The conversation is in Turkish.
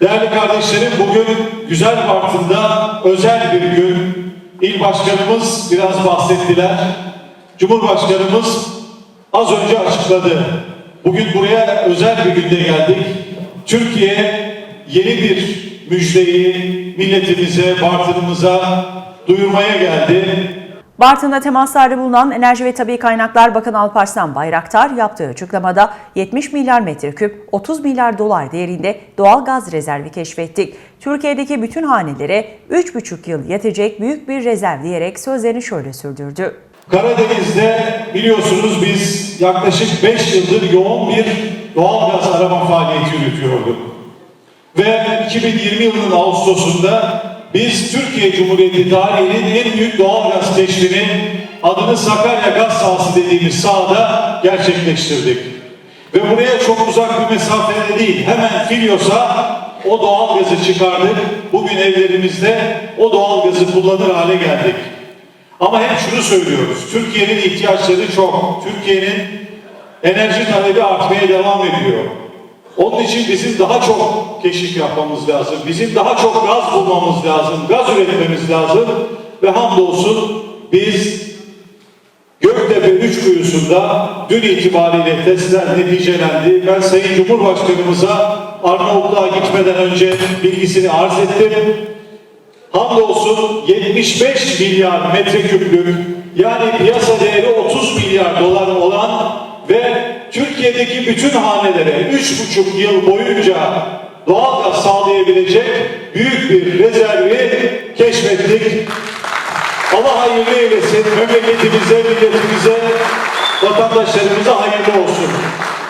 Değerli kardeşlerim bugün güzel Bartın'da özel bir gün. İl başkanımız biraz bahsettiler. Cumhurbaşkanımız az önce açıkladı. Bugün buraya özel bir günde geldik. Türkiye yeni bir müjdeyi milletimize, Bartın'ımıza duyurmaya geldi. Bartın'da temaslarda bulunan Enerji ve Tabi Kaynaklar Bakanı Alparslan Bayraktar yaptığı açıklamada 70 milyar metreküp 30 milyar dolar değerinde doğal gaz rezervi keşfettik. Türkiye'deki bütün hanelere 3,5 yıl yetecek büyük bir rezerv diyerek sözlerini şöyle sürdürdü. Karadeniz'de biliyorsunuz biz yaklaşık 5 yıldır yoğun bir doğal gaz arama faaliyeti yürütüyorduk. Ve 2020 yılının Ağustos'unda biz Türkiye Cumhuriyeti tarihinin en büyük doğal gaz keşfini adını Sakarya Gaz Sahası dediğimiz sahada gerçekleştirdik. Ve buraya çok uzak bir mesafede değil, hemen Filyos'a o doğal gazı çıkardık. Bugün evlerimizde o doğal gazı kullanır hale geldik. Ama hep şunu söylüyoruz. Türkiye'nin ihtiyaçları çok. Türkiye'nin enerji talebi artmaya devam ediyor. Onun için bizim daha çok keşif yapmamız lazım. Bizim daha çok gaz bulmamız lazım. Gaz üretmemiz lazım. Ve hamdolsun biz Göktepe 3 kuyusunda dün itibariyle testler neticelendi. Ben Sayın Cumhurbaşkanımıza Arnavutluğa gitmeden önce bilgisini arz ettim. Hamdolsun 75 milyar metreküplük yani piyasa değeri 30 milyar dolar Türkiye'deki bütün hanelere 3,5 yıl boyunca doğal gaz sağlayabilecek büyük bir rezervi keşfettik. Allah hayırlı eylesin. Memleketimize, milletimize, vatandaşlarımıza hayırlı olsun.